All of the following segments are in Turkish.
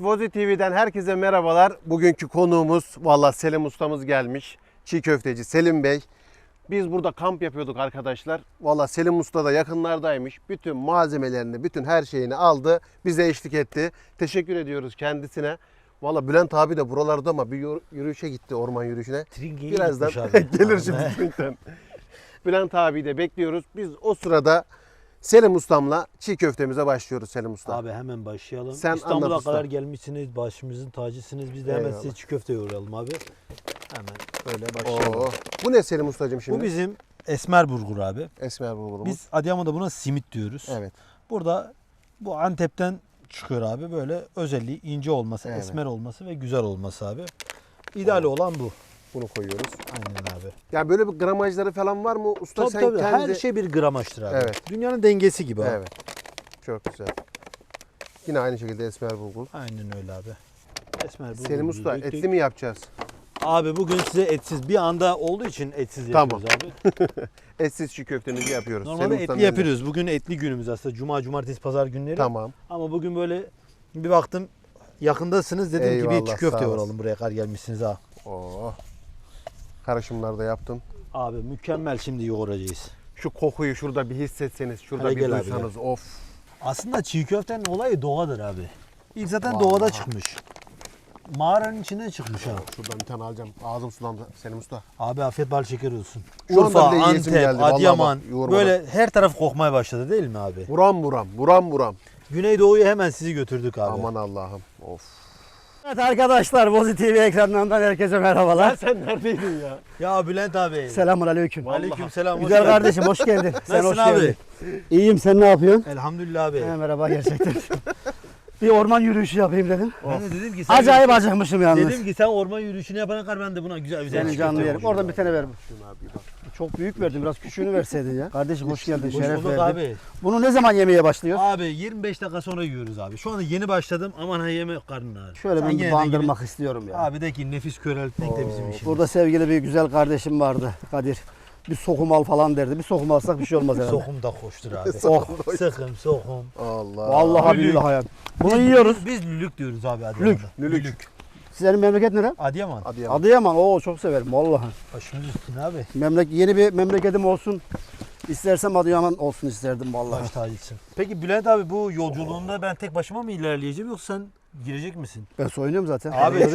Evet Vozi TV'den herkese merhabalar. Bugünkü konuğumuz valla Selim ustamız gelmiş. Çiğ köfteci Selim Bey. Biz burada kamp yapıyorduk arkadaşlar. Valla Selim Usta da yakınlardaymış. Bütün malzemelerini, bütün her şeyini aldı. Bize eşlik etti. Teşekkür ediyoruz kendisine. Valla Bülent abi de buralarda ama bir yürü- yürüyüşe gitti orman yürüyüşüne. Tringeyi Birazdan gelir şimdi. Bülent abi de bekliyoruz. Biz o sırada Selim ustamla çiğ köftemize başlıyoruz Selim usta. Abi hemen başlayalım. Sen İstanbul'a anlat usta. kadar gelmişsiniz. Başımızın tacısınız. Biz de hemen Eyvallah. size çiğ köfte yoğuralım abi. Hemen böyle başlayalım. Oo. Bu ne Selim ustacığım şimdi? Bu bizim esmer burgur abi. Esmer bulgurumuz. Biz Adıyaman'da buna simit diyoruz. Evet. Burada bu Antep'ten çıkıyor abi. Böyle özelliği ince olması, Evet. esmer olması ve güzel olması abi. İdeal olan bu. Bunu koyuyoruz. Aynen abi. Ya böyle bir gramajları falan var mı? Usta Tabii sen tabii kendi... her şey bir gramajdır abi. Evet. Dünyanın dengesi gibi abi. Evet. Çok güzel. Yine aynı şekilde esmer bulgur. Aynen öyle abi. Esmer burgumuzu Selim usta döktük. etli mi yapacağız? Abi bugün size etsiz bir anda olduğu için etsiz yapıyoruz abi. Etsiz çiğ köftemizi yapıyoruz. Normalde Selim etli yapıyoruz. Bugün etli günümüz aslında. Cuma, cumartesi, pazar günleri. Tamam. Ama bugün böyle bir baktım yakındasınız dedim ki bir Eyvallah, çiğ köfte olasın. buraya kar gelmişsiniz ha. Oo. Karışımlar da yaptım. Abi mükemmel şimdi yoğuracağız. Şu kokuyu şurada bir hissetseniz, şurada Hadi bir gel abi, duysanız of. Aslında çiğ köftenin olayı doğadır abi. İlk zaten Vallahi. doğada çıkmış. Mağaranın içinden çıkmış ha. Şuradan bir tane alacağım. Ağzım sulandı Selim usta. Abi afiyet bal şeker olsun. Şu anda Urfa, bile yiyesim Antep, geldi. Vallahi Adıyaman bak, yoğurmadan. böyle her taraf kokmaya başladı değil mi abi? Buram buram, buram buram. Güneydoğu'ya hemen sizi götürdük abi. Aman Allah'ım. Of. Evet arkadaşlar Bozi TV ekranlarından herkese merhabalar. sen neredeydin ya? Ya Bülent abi. Selamun aleyküm. Aleyküm selam. Güzel kardeşim hoş geldin. Sen hoş Nasılsın abi? geldin. İyiyim sen ne yapıyorsun? Elhamdülillah abi. He, merhaba gerçekten. bir orman yürüyüşü yapayım dedim. Ben de dedim ki sen Acayip acıkmışım yalnız. Dedim ki sen orman yürüyüşünü yapana kadar ben de buna güzel güzel Senin canlı yerim. yapacağım Oradan bir tane ver. Şuna bir bak. Çok büyük verdim. Biraz küçüğünü verseydin ya. Kardeşim hoş geldin. Hoş Şeref bulduk verdin. abi. Bunu ne zaman yemeye başlıyoruz? Abi 25 dakika sonra yiyoruz abi. Şu anda yeni başladım. Aman ha yeme karnın ağrı. Şöyle ben bir bandırmak istiyorum ya. Abi de ki nefis köreltmek de bizim işimiz. Burada sevgili bir güzel kardeşim vardı Kadir. Bir sokum al falan derdi. Bir sokum alsak bir şey olmaz herhalde. Sokum da koştur abi. Oh. Sıkım sokum. Allah. Vallahi Lülük. billahi hayat. Bunu yiyoruz. Biz lülük diyoruz abi. Lülük. Lülük. Sizlerin memleket nere? Adıyaman. Ya. Adıyaman. Oo çok severim vallahi. Başımız üstüne abi. Memlek yeni bir memleketim olsun. İstersem Adıyaman olsun isterdim vallahi. Baş tacısın. Peki Bülent abi bu yolculuğunda ben tek başıma mı ilerleyeceğim yoksa sen girecek misin? Ben soyunuyorum zaten. Abi?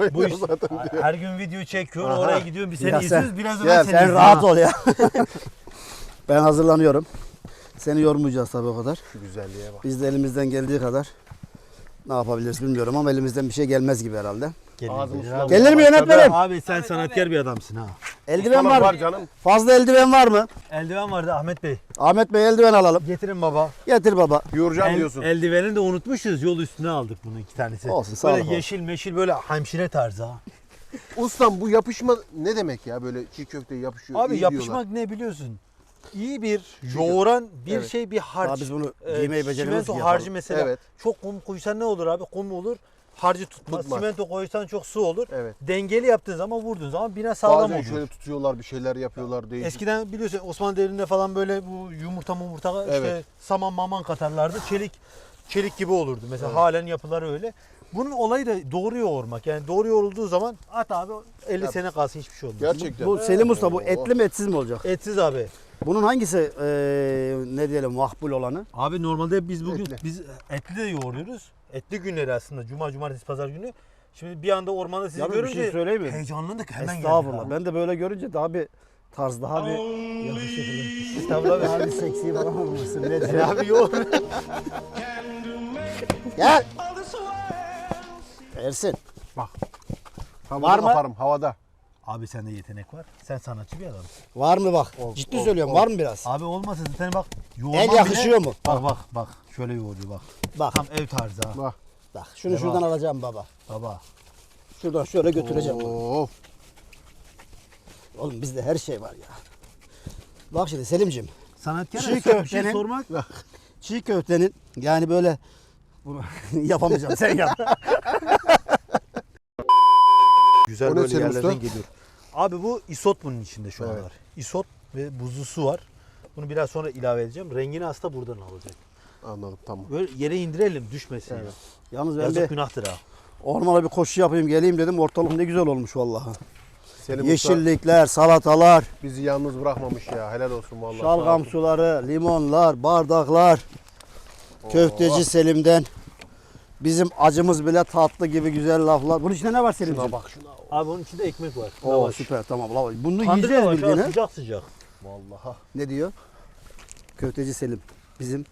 Ben bu iş zaten. her gün video çekiyorsun Aha. oraya gidiyorsun bir seni Ya sen- biraz da ben seni sen rahat ha. ol ya. ben hazırlanıyorum. Seni yormayacağız tabii o kadar. Şu güzelliğe bak. Biz de elimizden geldiği kadar ne yapabiliriz bilmiyorum ama elimizden bir şey gelmez gibi herhalde. Gelir, mi yönetmenim? Abi sen sanatkar bir adamsın ha. Eldiven var var mı? canım. Fazla eldiven var mı? Eldiven vardı Ahmet Bey. Ahmet Bey eldiven alalım. Getirin baba. Getir baba. Yoğuracağım El- diyorsun. eldiveni de unutmuşuz. Yol üstüne aldık bunu iki tanesi. Olsun, sağ Böyle ol. yeşil meşil böyle hemşire tarzı ha. Ustam bu yapışma ne demek ya? Böyle çiğ köfte yapışıyor. Abi iyi yapışmak diyorlar. ne biliyorsun? İyi bir yoğuran bir Evet. şey bir harç. Daha biz bunu Ee, giymeyi beceremiyoruz Simento ki harcı yapalım. mesela. Evet. Çok kum koysan ne olur abi? Kum olur. Harcı tutmaz. Tutmaz. Simento koysan çok su olur. Evet. Dengeli yaptığın zaman vurduğun zaman bina sağlam Bazen olur. şöyle tutuyorlar bir şeyler yapıyorlar değişik. Eskiden biliyorsun Osmanlı devrinde falan böyle bu yumurta mumurta işte Evet. saman maman katarlardı. Çelik çelik gibi olurdu. Mesela halen yapıları öyle. Bunun olayı da doğru yoğurmak. Yani doğru yoğrulduğu zaman at abi 50 Ya- sene kalsın hiçbir şey olmaz. Gerçekten. Bu Selim Usta bu Oo. etli mi etsiz mi olacak? Etsiz abi. Bunun hangisi eee, ne diyelim makbul olanı? Abi normalde biz bugün Etli. biz etli de yoğuruyoruz. Etli günleri aslında cuma cumartesi pazar günü. Şimdi bir anda ormanda sizi Yalnız bir görünce şey söyleyeyim mi? heyecanlandık hemen geldik. Estağfurullah. abi. Ben de böyle görünce daha bir tarz daha bir yakışıklı. Estağfurullah. Bir seksi falan olmuşsun. Ne Ya diyeyim? abi yoğur. Gel. Ersin. Havada Var mı? kaparım havada. Abi sende yetenek var. Sen sanatçı bir adamsın. Var mı bak? Ol, Ciddi ol, söylüyorum. ol. Var mı biraz? Abi olmasa zaten bak yoğurman El bile- yakışıyor mu? Bak bak bak. Şöyle yoğuruyor bak. Bak. Tam ev tarzı ha. Bak. Bak şunu Devam. şuradan alacağım baba. Baba. Şuradan şöyle götüreceğim. Of. Oğlum bizde her şey var ya. Bak şimdi Selim'cim. Sanatkar Çiğ bir şey köftenin- sormak. Çiğ köftenin yani böyle bunu yapamayacağım sen yap. Güzel O böyle yerlerden usta? geliyor. Abi bu isot bunun içinde şu an Evet. var. Isot ve buzlu su var. Bunu biraz sonra ilave edeceğim. Rengini aslında buradan alacak. Anladım tamam. Böyle yere indirelim düşmesin. Evet. Yalnız ben Yazık bir günahtır ha. ormana bir koşu yapayım geleyim dedim. Ortalık ne güzel olmuş vallahi. Selim Usta Yeşillikler, salatalar, bizi yalnız bırakmamış ya. Helal olsun vallahi. şalgam suları, limonlar, bardaklar. Köfteci Selim'den bizim acımız bile tatlı gibi güzel laflar. Bunun içinde ne var Selim'ciğim? Şuna bak şuna. Abi onun içinde ekmek var. Oo Lavaş. süper tamam lavaş. Bunu Tandır yiyeceğiz lavaş ha, bildiğin ha. sıcak sıcak. Vallahi. Ne diyor? Köfteci Selim. Bizim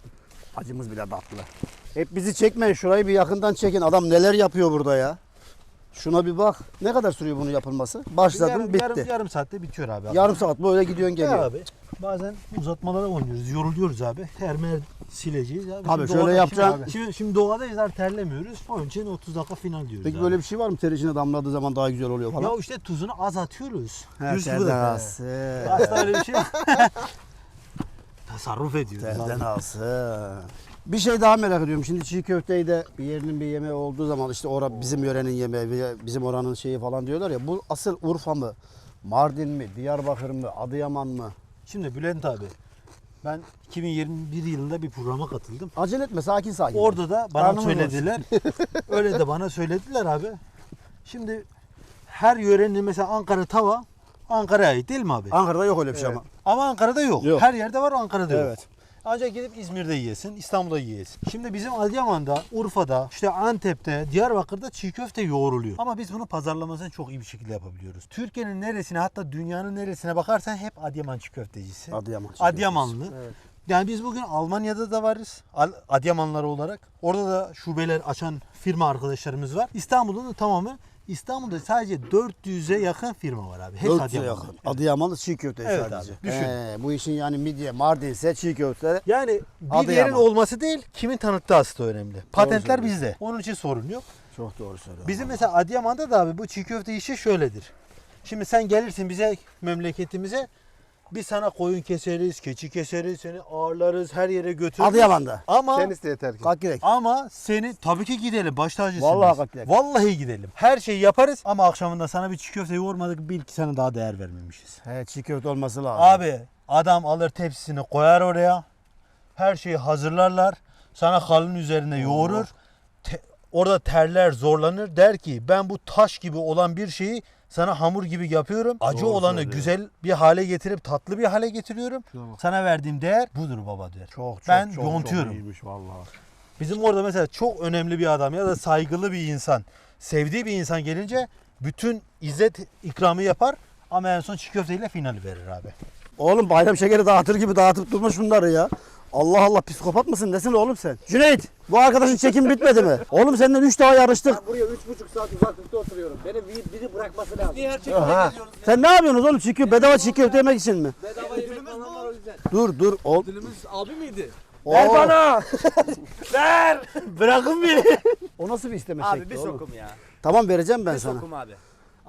acımız bile tatlı. Hep bizi çekmeyin şurayı bir yakından çekin. Adam neler yapıyor burada ya. Şuna bir bak. Ne kadar sürüyor bunun yapılması? Başladım yarım, bitti. Yarım, yarım saatte bitiyor abi. Yarım saat böyle gidiyorsun Ya geliyor. abi. Bazen uzatmalara oynuyoruz, yoruluyoruz abi. Termer sileceğiz. Abi, Tabii, şöyle doğada- yapacaksın. Şimdi, şimdi, şimdi doğadayız abi terlemiyoruz. Onun için 30 dakika final diyoruz Peki abi. böyle bir şey var mı? Ter içine damladığı zaman daha güzel oluyor falan. Ya işte tuzunu az atıyoruz. He, terden alsın. Aslında öyle bir şey. Tasarruf ediyoruz. Terden alsın. Bir şey daha merak ediyorum. Şimdi çiğ köfteyi de bir yerinin bir yemeği olduğu zaman işte ora bizim yörenin yemeği, bizim oranın şeyi falan diyorlar ya. Bu asıl Urfa mı? Mardin mi? Diyarbakır mı? Adıyaman mı? Şimdi Bülent abi. Ben 2021 yılında bir programa katıldım. Acele etme sakin sakin. Orada da bana Karnım söylediler. öyle de bana söylediler abi. Şimdi her yörenin mesela Ankara tava Ankara'ya ait değil mi abi? Ankara'da yok öyle bir şey ama. Ama Ankara'da yok. Yok. Her yerde var Ankara'da yok. Evet. Ancak gidip İzmir'de yiyesin, İstanbul'da yiyesin. Şimdi bizim Adıyaman'da, Urfa'da, işte Antep'te, Diyarbakır'da çiğ köfte yoğruluyor. Ama biz bunu pazarlamasını çok iyi bir şekilde yapabiliyoruz. Türkiye'nin neresine hatta dünyanın neresine bakarsan hep Adıyaman çiğ köftecisi. Adıyaman. çiğ Adıyamanlı. Evet. Yani biz bugün Almanya'da da varız. Adıyamanlılar olarak. Orada da şubeler açan firma arkadaşlarımız var. İstanbul'un da tamamı İstanbul'da sadece 400'e yakın firma var abi. Hepsi 400'e Adıyamanlı. yakın. Evet. Adıyamanlı çiğ köfte Evet sadece. abi, düşün. He, bu işin yani midye, Mardin ise çiğ köfte. Yani bir Adıyaman. yerin olması değil, kimin tanıttığı aslında önemli. Patentler söylüyorsun. bizde. Onun için sorun yok. Çok doğru söylüyorsun. Bizim mesela Adıyaman'da da abi bu çiğ köfte işi şöyledir. Şimdi sen gelirsin bize memleketimize biz sana koyun keseriz, keçi keseriz, seni ağırlarız, her yere götürürüz. Adıyaman'da. Ama Kendisi de yeter ki. Kalk gidelim. ama seni tabii ki gidelim baş tacısın. Vallahi biz. Vallahi gidelim. Her şeyi yaparız ama akşamında sana bir çiğ köfte yoğurmadık bil ki sana daha değer vermemişiz. He, çiğ köfte olması lazım. Abi adam alır tepsisini koyar oraya. Her şeyi hazırlarlar. Sana kalın üzerine yoğurur. Te- orada terler zorlanır. Der ki ben bu taş gibi olan bir şeyi sana hamur gibi yapıyorum. Acı Doğru olanı söylüyor. güzel bir hale getirip tatlı bir hale getiriyorum. Bak. Sana verdiğim değer budur baba der. Çok çok Ben çok, yontuyorum. Çok iyiymiş vallahi. Bizim orada mesela çok önemli bir adam ya da saygılı bir insan, sevdiği bir insan gelince bütün izzet ikramı yapar ama en son çiğ köfteyle final verir abi. Oğlum bayram şekeri dağıtır gibi dağıtıp durma şunları ya. Allah Allah psikopat mısın nesin oğlum sen? Cüneyt bu arkadaşın çekim bitmedi mi? Oğlum senden 3 daha yarıştık. Buraya üç buçuk saat uzaklıkta oturuyorum. Beni bir, biri bırakması lazım. Niye her çekime Aha. geziyoruz? Sen ne yapıyorsunuz oğlum? Çiğ bedava çiğ köfte yemek için mi? Bedava yemek falan var o yüzden. Dur dur. Ol. Ödülümüz abi miydi? Ver bana. Ver! Bırakın beni. O nasıl bir isteme Abi şekli bir oğlum? sokum ya. Tamam vereceğim ben Bir sana. sokum abi.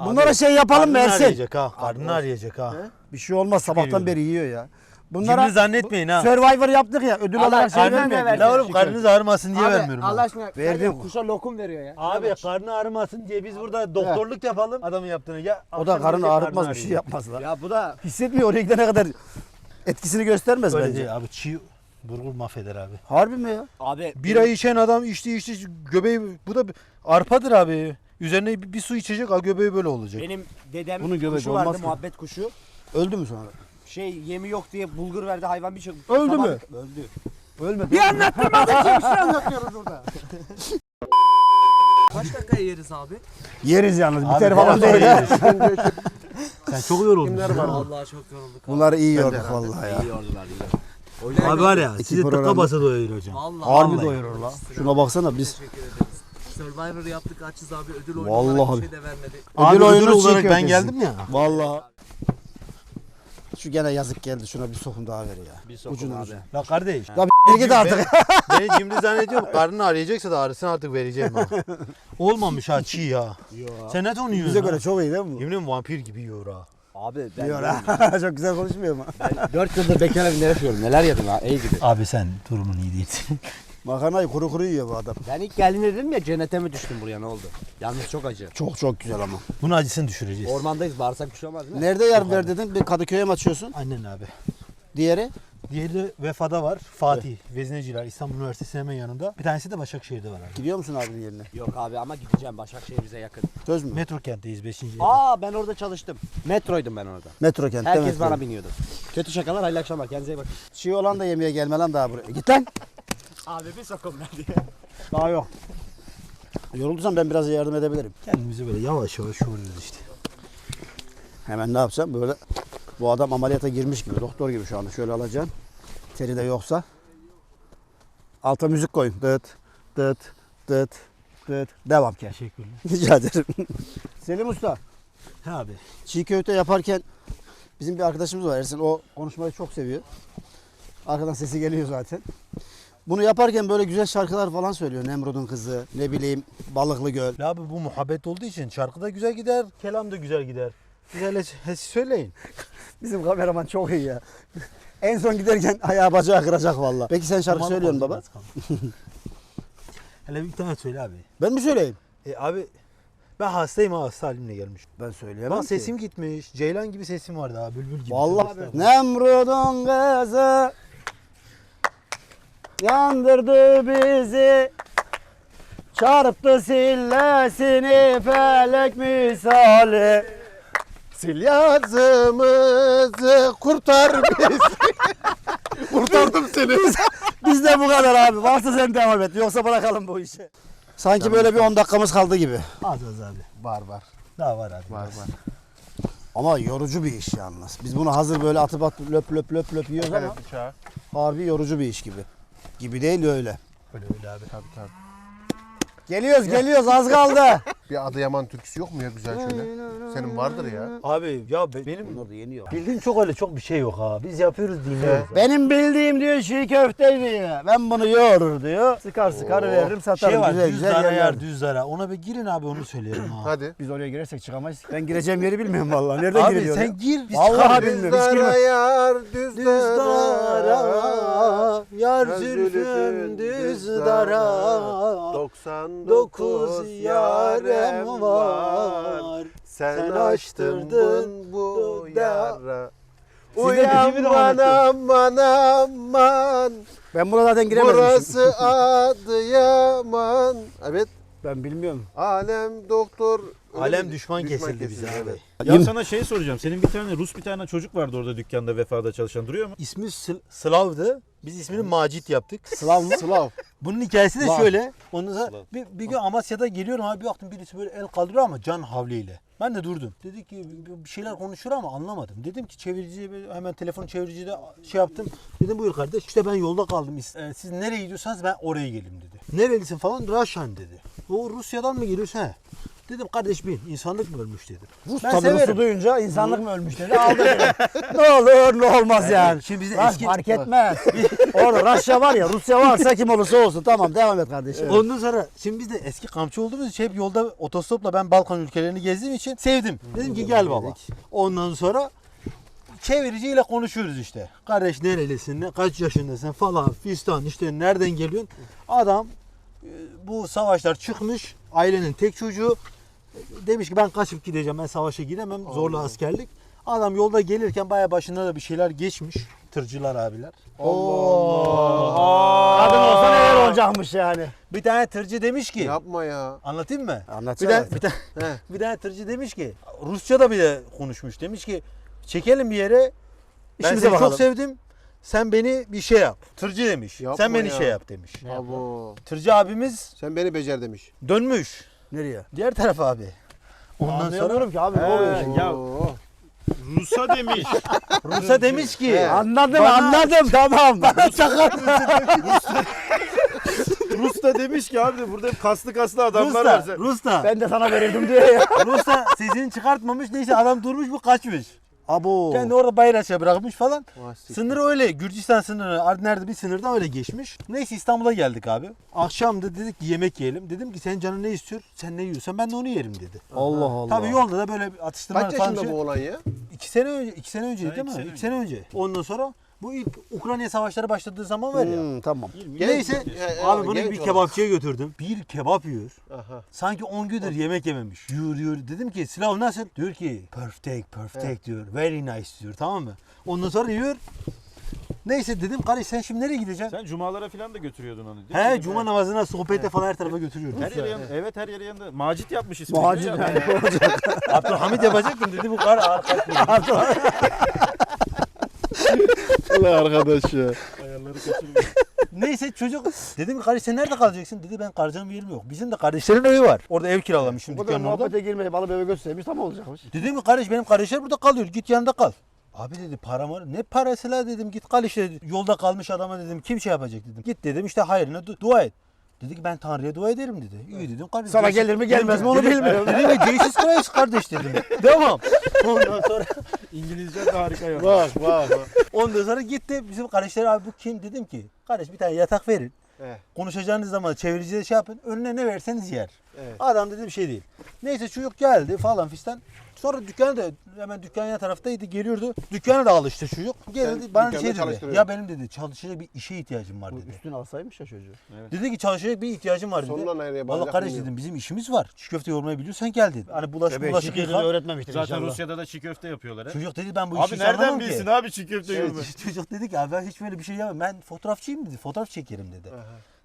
Bunlara şey yapalım mı Karnını Ersin? arayacak ha. Karnını arayacak ha. Bir şey olmaz sabahtan beri yiyor ya. Bunlara Cimri zannetmeyin ha. Survivor yaptık ya ödül Allah olarak şey karnını vermedik. ver. La oğlum karnınız ağrımasın diye abi, vermiyorum. Allah aşkına Verdim. Verdim. kuşa lokum veriyor ya. Abi karnı ağrımasın diye biz burada doktorluk yapalım adamın yaptığını. Ya, O da akşam karın gelecek, ağrıtmaz bir şey ağrıyacak. yapmaz lan. Ya bu da Hissetmiyor oraya gidene kadar etkisini göstermez Öyle bence. değil abi çiğ burgur mahveder abi. Harbi mi ya? abi Bir ay içen adam içti içti göbeği bu da arpadır abi. Üzerine bir, bir su içecek ha göbeği böyle olacak. benim dedem Bunun kuşu olmaz vardı ki. muhabbet kuşu. Öldü mü sonra? Şey yemi yok diye bulgur verdi hayvan bir şey. Öldü Sabah- mü? Öldü. Ölmedi. Bir anlattım abi bir şey anlatıyoruz burada. Kaç dakika yeriz abi? Yeriz yalnız Abi, biter falan yeriz. Sen çok yoruldun. Kimler var? Vallahi çok yorulduk. Bunları iyi yorduk vallahi ya. İyi yordular iyi. Abi var ya sizi program- tıka basa doyurur hocam. Vallahi. Harbi doyurur la. Şuna baksana biz. Teşekkür ederiz. Survivor yaptık açız abi ödül oyunu Vallahi olarak abi. bir şey de vermedi. Abi Ödül olarak ben geldim ya. Vallahi. Şu gene yazık geldi. Şuna bir sokum daha ver ya. Bir sokum Ucuna abi. ucuna. La kardeş. Ya bir git artık. Beni cimri zannediyorum. Karnını arayacaksa da ağrısını artık vereceğim ha. Olmamış ha çiğ ya. Sen ne ton yiyorsun Bize göre çok iyi değil mi bu? Yemin ederim vampir gibi yiyor ha. Abi ben Diyor ha. çok güzel konuşmuyor mu? 4 yıldır bekar evinde yaşıyorum. Neler yedim ha? İyi gibi. Abi sen durumun iyi değil. Makarnayı kuru kuru yiyor bu adam. Ben ilk geldiğinde dedim ya cennete mi düştüm buraya ne oldu? Yalnız çok acı. Çok çok güzel ama. Bunun acısını düşüreceğiz. Ormandayız bağırsak bir şey olmaz değil mi? Nerede yer ver dedin? Bir Kadıköy'e mi açıyorsun? Annen abi. Diğeri? Diğeri de Vefa'da var. Fatih, Vezneciler, İstanbul Üniversitesi hemen yanında. Bir tanesi de Başakşehir'de var abi. Gidiyor musun abinin yerine? Yok abi ama gideceğim Başakşehir bize yakın. Söz mü? Metro kentteyiz 5. Aa ben orada çalıştım. Metroydum ben orada. Metro kentte Herkes metro. bana biniyordu. Kötü şakalar hayırlı akşamlar kendinize iyi bakın. Çiğ olan da yemeğe gelme lan daha buraya. Git lan. Abi bir sokum ben diye. Daha yok. Yorulduysan ben biraz yardım edebilirim. Kendimizi böyle yavaş yavaş yoruyoruz işte. Hemen ne yapacağım? Böyle bu adam ameliyata girmiş gibi, doktor gibi şu anda. Şöyle alacağım. Teri de yoksa. Alta müzik koyun. Dıt, dıt, dıt, dıt. Devam ki. Teşekkürler. Rica ederim. Selim Usta, He abi. çiğ köfte yaparken bizim bir arkadaşımız var Ersin. O konuşmayı çok seviyor. Arkadan sesi geliyor zaten. Bunu yaparken böyle güzel şarkılar falan söylüyor. Nemrud'un kızı, ne bileyim Balıklı Göl. Ya Abi bu muhabbet olduğu için şarkı da güzel gider, kelam da güzel gider. Güzel he- söyleyin. Bizim kameraman çok iyi ya. en son giderken ayağı bacağı kıracak valla. Peki sen şarkı söylüyorsun baba? Hele bir tane söyle abi. Ben mi söyleyeyim? E abi ben hastayım ha hasta halimle gelmiş. Ben söyleyemem Bak sesim gitmiş. Ceylan gibi sesim vardı ha bülbül gibi. Vallahi Tövbe Nemrud'un kızı yandırdı bizi çarptı sillesini felek misali Sil yazımızı kurtar bizi. Kurtardım seni. Bizde bu kadar abi varsa sen devam et yoksa bırakalım bu işi. Sanki böyle bir 10 dakikamız kaldı gibi. Az az abi. var var. Daha var abi. Var biraz. var. Ama yorucu bir iş yalnız. Biz bunu hazır böyle atıp atıp löp löp löp löp yiyoruz Evet ama uçağı. harbi yorucu bir iş gibi. Gibi değil öyle. Öyle öyle abi. Tabii tabii. Geliyoruz geliyoruz az kaldı. Bir Adıyaman türküsü yok mu ya güzel şöyle? Senin vardır ya. Abi ya be- benim Bunlar da yeniyor. bildiğim çok öyle çok bir şey yok ha. Biz yapıyoruz dinliyoruz. Benim bildiğim diyor çiğ köfte diyor. Ben bunu yoğurur diyor. Sıkar sıkar Oo. veririm satarım. Şey var güzel düz güzel zara yerler. yer düz zara. Ona bir girin abi onu söyleyelim ha. Hadi. Biz oraya girersek çıkamayız. Ben gireceğim yeri bilmiyorum vallahi. Nereden Abi giriliyor? sen gir biz Vallahi çıkarız. bilmiyorum. Hiç girmem. yar düz dara, yar zülfüm düz dara. dara. 99 yarem var. Sen Sen açtırdın bu yara. De Uyan aman aman aman. Ben buna zaten giremedim. Burası Adıyaman. Evet. Ben bilmiyorum. Alem doktor. Alem düşman, kesildi bize abi. evet. Ya sana şey soracağım. Senin bir tane Rus bir tane çocuk vardı orada dükkanda vefada çalışan duruyor mu? İsmi Sl- Slav'dı. Biz ismini Macit yaptık. Slav mı? Slav. Bunun hikayesi de şöyle. Ondan sonra bir, bir gün Amasya'da geliyorum abi bir baktım birisi böyle el kaldırıyor ama can havliyle. Ben de durdum. Dedi ki bir- bir şeyler konuşuyor ama anlamadım. Dedim ki çeviriciye hemen telefon çeviricide şey yaptım. Dedim buyur kardeş işte ben yolda kaldım. E, Siz nereye gidiyorsanız ben oraya geleyim dedi. Nerelisin falan Raşan dedi. O Rusya'dan mı geliyorsun he? Dedim kardeş bin insanlık mı ölmüş dedim. Rus Ben severim. Duyunca insanlık mı ölmüş dedi. Aldı ne olur ne olmaz yani. Şimdi bize Lan eski- fark etmez. Orada Rusya var ya Rusya varsa kim olursa olsun. Tamam devam et kardeşim. Ondan sonra şimdi biz de eski kampçı olduğumuz için hep yolda otostopla ben Balkan ülkelerini gezdiğim için sevdim. Dedim ki gel baba. Ondan sonra çeviriciyle konuşuyoruz işte. Kardeş nerelisin, ne- kaç yaşındasın falan fistan işte nereden geliyorsun. Adam e, bu savaşlar çıkmış ailenin tek çocuğu demiş ki ben kaçıp gideceğim ben savaşa gidemem zorla askerlik. Adam yolda gelirken baya başında da bir şeyler geçmiş tırcılar abiler. Kadın olsa neler olacakmış yani. Bir tane tırcı demiş ki Yapma ya. Anlatayım mı? Anlatsana. Bir tane, bir tane, He. bir tane tırcı demiş ki Rusça da bir de konuşmuş. Demiş ki çekelim bir yere. Ben İşimize seni bakalım. çok sevdim. Sen beni bir şey yap. Tırcı demiş. Yapma Sen beni ya. şey yap demiş. Abo. Tırcı abimiz Sen beni becer demiş. dönmüş. Nereye? Diğer taraf abi. Ondan sonra Anlayamıyorum ki abi ne oluyor şimdi? ya. Rus'a demiş. Rus'a demiş ki He. Anladım Bana- anladım tamam. Rus da demiş ki abi burada hep kaslı kaslı adamlar var. Rus'ta, Rus'ta, ben de sana verirdim diyor ya. Rus'ta sesini çıkartmamış. Neyse adam durmuş bu kaçmış. Abo. Kendi orada bayraça bırakmış falan. Vay siktir. Sınır öyle. Gürcistan sınırı nerede bir sınırdan öyle geçmiş. Neyse İstanbul'a geldik abi. Akşamda dedik ki yemek yiyelim. Dedim ki senin canın ne istiyor? Sen ne yiyorsan ben de onu yerim dedi. Allah Allah. Tabii yolda da böyle bir atıştırma Kaç falan yaşında şey. bu olan ya? İki sene önce, iki sene önce değil mi? iki sene, önce. Ondan sonra bu ilk Ukrayna savaşları başladığı zaman var ya. Hmm, tamam. Neyse e, e, abi bunu genç bir olan. kebapçıya götürdüm. Bir kebap yiyor. Aha. Sanki 10 gündür yemek yememiş. Yiyor yiyor. Dedim ki Slav nasıl? Diyor ki perfect perfect diyor. Very nice diyor tamam mı? Ondan sonra yiyor. Neyse dedim kardeş sen şimdi nereye gideceksin? Sen cumalara falan da götürüyordun onu. değil mi? He cuma namazına sohbete falan her tarafa götürüyordum. Her yere yanında. Evet her yere yanında. Macit yapmış ismini. Macit Ya. yani olacak. Abdülhamit yapacaktım dedi bu kar arkadaş. Ulan arkadaş ya. Ayarları kaçırmış. Neyse çocuk dedim ki kardeş sen nerede kalacaksın? Dedi ben kalacağım bir yerim yok. Bizim de kardeşlerin evi var. Orada ev kiralamışım Bu da dükkanın orada. muhabbete girmeyip alıp eve göstermiş tam olacakmış. Dedim ki kardeş benim kardeşler burada kalıyor. Git yanında kal. Abi dedi para var. Ne parası la dedim. Git kal işte. Yolda kalmış adama dedim. Kim şey yapacak dedim. Git dedim işte hayrına du- dua et. Dedi ki ben Tanrı'ya dua ederim dedi. İyi dedim kardeş. Sana Jesus- gelir mi, gelmez mi onu Dedim- bilmiyorum. Dedim ki Jesus Christ kardeş dedim. Devam. Ondan sonra İngilizce de harika ya. Bak bak bak. ondan sonra gitti bizim kardeşler abi bu kim dedim ki kardeş bir tane yatak verin. Evet. Konuşacağınız zaman çeviriciye şey yapın. Önüne ne verseniz yer. Evet. Adam dedi bir şey değil. Neyse çocuk geldi falan fistan. Sonra dükkanı da hemen dükkanın yan taraftaydı geliyordu. Dükkana da alıştı çocuk. Geldi Sen bana şey dedi. Ya benim dedi çalışacak bir işe ihtiyacım var dedi. üstüne alsaymış ya çocuğu. Dedi ki çalışacak bir ihtiyacım var dedi. Sonuna nereye Valla bağlayacak kardeş bilmiyorum. dedim bizim işimiz var. Çiğ köfte yoğurmayı biliyorsan gel dedi. Hani bulaş, bulaşık yıka. öğretmemiştir Zaten Rusya'da da çiğ köfte yapıyorlar. he. Çocuk dedi ben bu Abi işi hiç nereden anlamam ki. bilsin abi çiğ köfte Evet, yiyor çocuk dedi ki abi ben hiç böyle bir şey yapmam. Ben fotoğrafçıyım dedi. Fotoğraf çekerim dedi.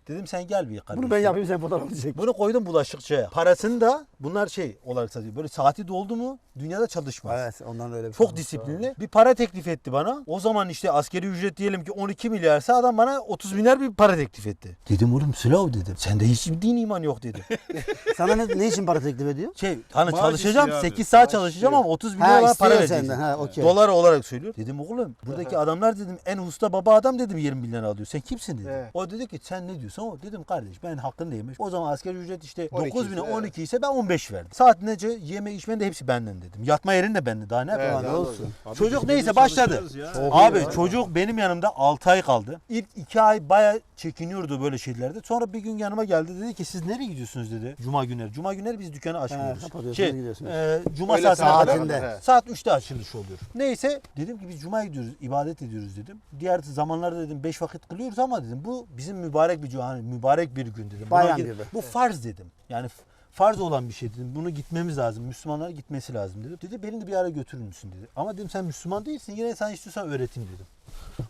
Dedim sen gel bir kardeşim. Bunu ben yapayım sen fotoğrafını çek. Bunu koydum bulaşıkçıya. Parasını da bunlar şey olarak satıyor. Böyle saati doldu mu dünyada çalışmaz. Evet ondan öyle bir Çok şey disiplinli. Bir para teklif etti bana. O zaman işte askeri ücret diyelim ki 12 milyarsa adam bana 30 milyar bir para teklif etti. Dedim oğlum Sılav dedim. Sende hiç din iman yok dedi. Sana ne, ne için para teklif ediyor? Şey hani Maaş çalışacağım istiyor abi. 8 saat çalışacağım ama 30 milyar Ha bana para istiyor vereceksin. senden. Ha okey. Dolar olarak söylüyor. Dedim oğlum buradaki adamlar dedim en usta baba adam dedim 20 bin lira alıyor. Sen kimsin dedi. Evet. O dedi ki sen ne diyorsun? O dedim kardeş ben hakkını yemiş. O zaman asgari ücret işte 12 9 bin ise, 12 ise ben 15 verdim. Saat nece yeme içmen de hepsi benden dedim. Yatma yerin de bende daha ne yapayım? Evet, olsun. Abi Çocuk neyse başladı. çalışıyoruz ya. Abi çocuk benim yanımda 6 ay kaldı. İlk 2 ay baya çekiniyordu böyle şeylerde. Sonra bir gün yanıma geldi dedi ki siz nereye gidiyorsunuz dedi. Cuma günleri. Cuma günleri biz dükkanı açmıyoruz. kapatıyorsunuz, Şey, gidiyorsunuz. e, Cuma Öyle saatinde. He. Saat 3'te açılış oluyor. Neyse dedim ki biz Cuma'ya gidiyoruz, ibadet ediyoruz dedim. Diğer zamanlarda dedim 5 vakit kılıyoruz ama dedim bu bizim mübarek bir hani mübarek bir gün dedim. Bayram gibi. Bu farz dedim. Yani farz olan bir şey dedim. Bunu gitmemiz lazım. Müslümanlar gitmesi lazım dedim. Dedi beni de bir ara götürür müsün dedi. Ama dedim sen Müslüman değilsin. Yine sen istiyorsan öğreteyim dedim.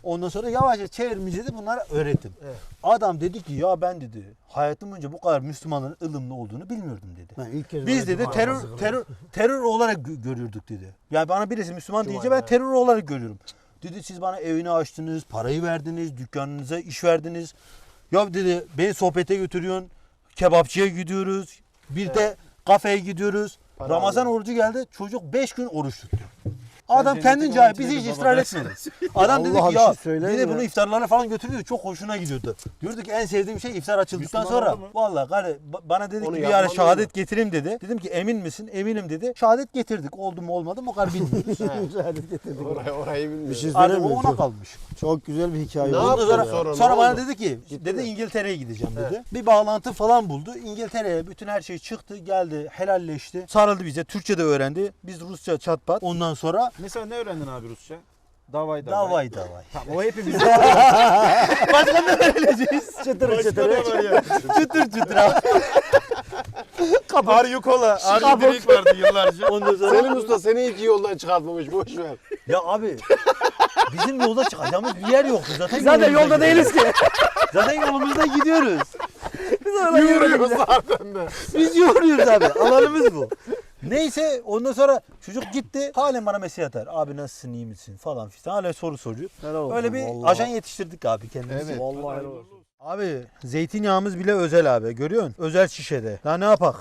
Ondan sonra yavaşça çevirmiş dedi bunlara öğrettim. Adam dedi ki ya ben dedi hayatım boyunca bu kadar Müslümanların ılımlı olduğunu bilmiyordum dedi. Ben ilk kez Biz dedi terör terör terör olarak gö- görüyorduk dedi. Yani bana birisi Müslüman deyince ben terör olarak görüyorum. Dedi siz bana evini açtınız, parayı verdiniz, dükkanınıza iş verdiniz. Ya dedi beni sohbete götürüyorsun. Kebapçıya gidiyoruz. Bir de kafeye gidiyoruz. Para Ramazan orucu geldi. Çocuk 5 gün oruç tuttu. Adam kendince altı bizi hiç ısrar etmedi. Adam dedi ki bir ya dedi mi bunu iftarlara falan götürüyordu. Çok hoşuna gidiyordu. Diyordu ki en sevdiğim şey iftar açıldıktan sonra. Vallahi gari ba- bana dedi ki bir ara şehadet getireyim dedi. Dedim ki emin misin? Eminim dedi. Şehadet getirdik. Oldu mu olmadı mı o kadar bilmiyoruz. Müsaade getirdik. Orayı, orayı bilmiyorum. Bir şey söyleyeyim mi? ona kalmış. çok güzel bir hikaye Ne oldu. sonra? sonra, sonra bana dedi ki dedi? İngiltere'ye gideceğim dedi. Bir bağlantı falan buldu. İngiltere'ye bütün her şey çıktı, geldi, helalleşti. Sarıldı bize. Türkçe de öğrendi. Biz Rusça çatpat. Ondan sonra Mesela ne öğrendin abi Rusça? Davay davay. davay davay. Tamam o hepimiz. Başka ne öğreneceğiz? Çıtır Başka çıtır. ne var ya? çıtır çıtır abi. Aryu Kola. Aryu Direk vardı yıllarca. Ondan sonra Selim Usta seni iki yoldan çıkartmamış boş ver. ya abi bizim yolda çıkacağımız bir yer yoktu. Zaten, Zaten yolumuzda yolda değiliz gidiyoruz. ki. Zaten yolumuzda gidiyoruz. Yürüyoruz zaten de. Biz yoruyoruz abi. Alanımız bu. Neyse ondan sonra çocuk gitti. Halen bana mesaj atar. Abi nasılsın iyi misin falan filan. Hala soru soruyor. Helal Öyle bir vallahi. ajan yetiştirdik abi kendimizi. Evet. Vallahi helal olsun. Abi zeytinyağımız bile özel abi. Görüyorsun? Özel şişede. Daha ne yapak?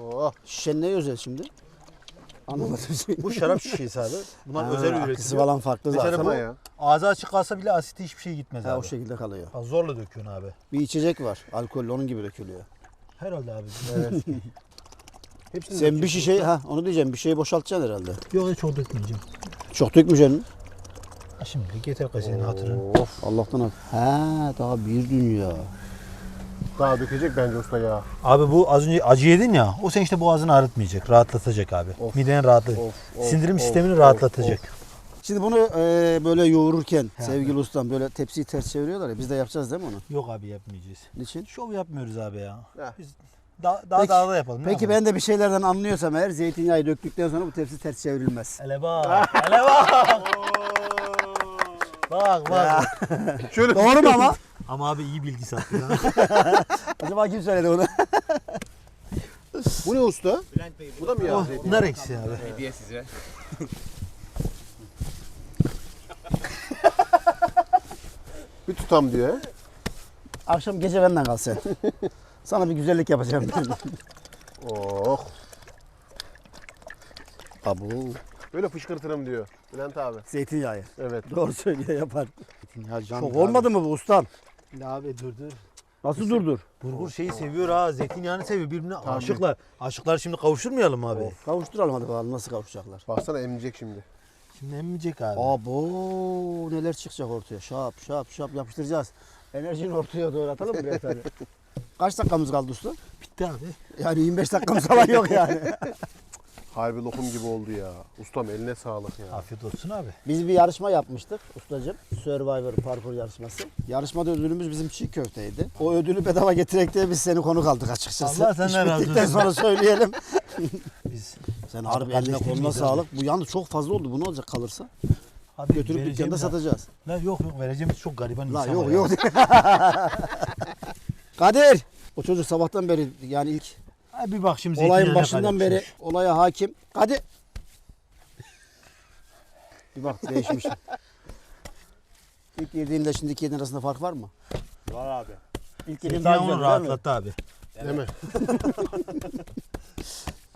Oh. Şişen ne özel şimdi? Anlamadım. Bu şarap şişesi abi. Bunlar Ha, özel akısı üretiliyor. falan farklı Mesela zaten. bu- ya. Ağzı açık kalsa bile asiti hiçbir şey gitmez Ha, abi. o şekilde kalıyor. Ha, zorla döküyorsun abi. Bir içecek var. Alkollü onun gibi dökülüyor. Herhalde abi. Evet. Hepsini Sen bir şişeyi ha onu diyeceğim bir şeyi boşaltacaksın herhalde. Yok çok dökmeyeceğim. Çok dökmeyeceksin mi? Ha, Şimdi getir kasenin hatırın. Of Allah'tan al. Ha daha bir dünya. Daha dökecek bence usta ya. Abi bu az önce acı yedin ya. O sen işte boğazını ağrıtmayacak. Rahatlatacak abi. Of. Mideni rahatlatacak. Of, of, Sindirim of, sistemini of, rahatlatacak. Şimdi bunu e, böyle yoğururken sevgili ustam böyle tepsiyi ters çeviriyorlar ya biz de yapacağız değil mi onu? Yok abi yapmayacağız. Niçin? Şov yapmıyoruz abi ya. Heh. Biz da, daha Peki- dağda yapalım. Peki yapalım? ben de bir şeylerden anlıyorsam eğer zeytinyağı döktükten sonra bu tepsi ters çevrilmez. Hele bak. Hele bak. Bak bak. Şöyle Doğru mu ama? Ama abi iyi bilgi sattı ya. Acaba kim söyledi onu? Bu ne usta? Bülent Bey Bu da mı oh, ya? nar eksi abi. hediye size. Bir tutam diyor. he? Akşam gece benden kal sen. Sana bir güzellik yapacağım. Oh. Abu. Böyle fışkırtırım diyor. Bülent abi. Zeytinyağı. Evet. Doğru söylüyor yapar. Ya can Çok olmadı mı bu ustam? Abi dur dur. Nasıl durdur? Bulgur şeyi seviyor ha. Zeytinyağını seviyor. Birbirine aşıklar. Aşıklar şimdi kavuşturmayalım abi. Kavuşturalım hadi bakalım nasıl kavuşacaklar. Baksana emecek şimdi. Şimdi emmeyecek abi. Abo neler çıkacak ortaya. Şap şap şap yapıştıracağız. Enerjini ortaya doğru atalım mı beyefendi? Kaç dakikamız kaldı usta? Bitti abi. Yani 25 dakikamız falan yok yani. Harbi lokum gibi oldu ya. Ustam eline sağlık ya. Afiyet olsun abi. Biz bir yarışma yapmıştık ustacığım. Survivor parkur yarışması. Yarışmada ödülümüz bizim çiğ köfteydi. O ödülü bedava getirek diye biz seni konuk aldık açıkçası. Allah senden razı olsun. sonra söyleyelim. Biz Sen harbi eline kardeşliğimiz koluna abi. sağlık. Bu yalnız çok fazla oldu. Bu ne olacak kalırsa? abi Götürüp vereceğim dükkanda ya. satacağız. La yok yok vereceğimiz çok gariban La insan yok var yok. ya. Kadir. O çocuk sabahtan beri yani ilk Ha, bir bak şimdi olayın başından kadar beri pişmiş. olaya hakim. Kadir. Bir bak değişmiş. İlk yediğinle şimdiki yediğin arasında fark var mı? Var abi. İlk yediğin daha Zeytinyağı güzel onu değil mi? rahatlattı abi. Değil mi?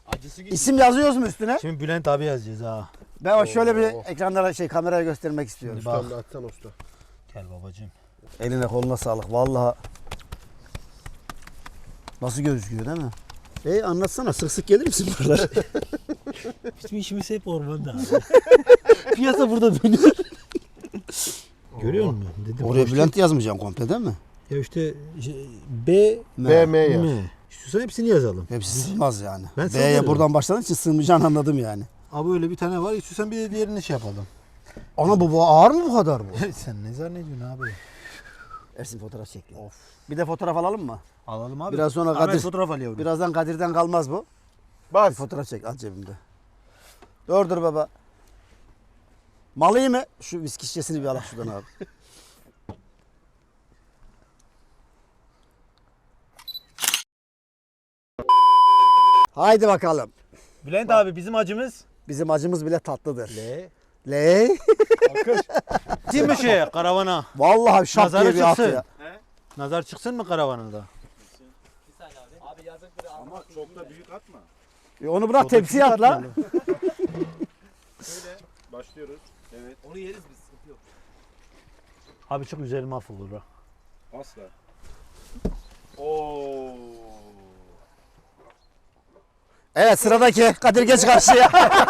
Acısı gidiyor. İsim yazıyoruz mu üstüne? Şimdi Bülent abi yazacağız ha. Ben o şöyle bir ekranlara şey kameraya göstermek istiyorum. Bak. Ustam da usta. Gel babacığım. Eline koluna sağlık. Vallahi nasıl gözüküyor değil mi? E anlatsana sık sık gelir misin buralara? Bizim işimiz hep ormanda abi. Piyasa burada dönüyor. Görüyor musun? Dedim, Oraya boş Bülent yazmayacağım komple değil mi? Ya işte şey, B BM yaz. M. İstiyorsan hepsini yazalım. Hepsi sığmaz yani. Ben B'ye sığdırırım. buradan başladığın için sığmayacağını anladım yani. Abi öyle bir tane var. İstiyorsan bir de diğerini şey yapalım. Ana bu, bu ağır mı bu kadar bu? Sen ne zannediyorsun abi? Ersin fotoğraf çekti. Of. Bir de fotoğraf alalım mı? Alalım abi. Biraz sonra Hemen Kadir- fotoğraf alıyorum. Birazdan Kadir'den kalmaz bu. Bir Bas. fotoğraf çek al cebimde. Dur dur baba. Malıyı mı? Şu viski şişesini bir al şuradan abi. Haydi bakalım. Bülent abi bizim acımız. Bizim acımız bile tatlıdır. Le. Le. Kim bir şey karavana? Vallahi şap Nazarı diye bir attı çıksın. ya. Nazar çıksın mı karavana da? Bir saniye abi. Abi yazıkları Ama çok da büyük atma. E onu bırak tepsiye at la. Şöyle başlıyoruz. Evet. Onu yeriz biz. Sıkıntı yok. Abi çok güzel mahvolur ha. Asla. Oo. Evet sıradaki Kadir geç karşıya.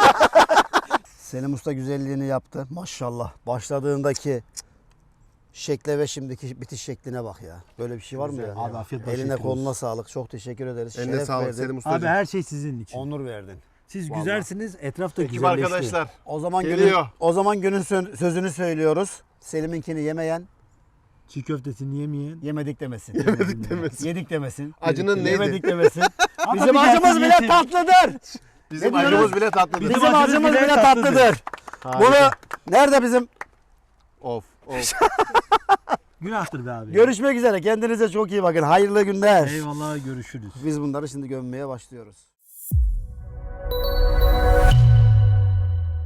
Selim Usta güzelliğini yaptı. Maşallah. Başladığındaki şekle ve şimdiki bitiş şekline bak ya. Böyle bir şey var mı ya? Abi afiyet olsun. Eline koluna sağlık. Çok teşekkür ederiz. Eline Şeref sağlık verdin. Selim Abi ustacığım. her şey sizin için. Onur verdin. Siz Vallahi. güzelsiniz, etraf da Ekip güzelleşti. arkadaşlar. O zaman Geliyor. günün, o zaman günün sö- sözünü söylüyoruz. Selim'inkini yemeyen Çiğ köftesini yemeyen. yemedik demesin. Yemedik demesin. Yedik demesin. Acının neydi? Yemedik demesin. Bizim acımız bile tatlıdır. Bizim acımız bile tatlıdır. Bizim acımız bile tatlıdır. Bunu nerede bizim? Of. Günahtır be abi. Görüşmek üzere. Kendinize çok iyi bakın. Hayırlı günler. Eyvallah görüşürüz. Biz bunları şimdi gömmeye başlıyoruz.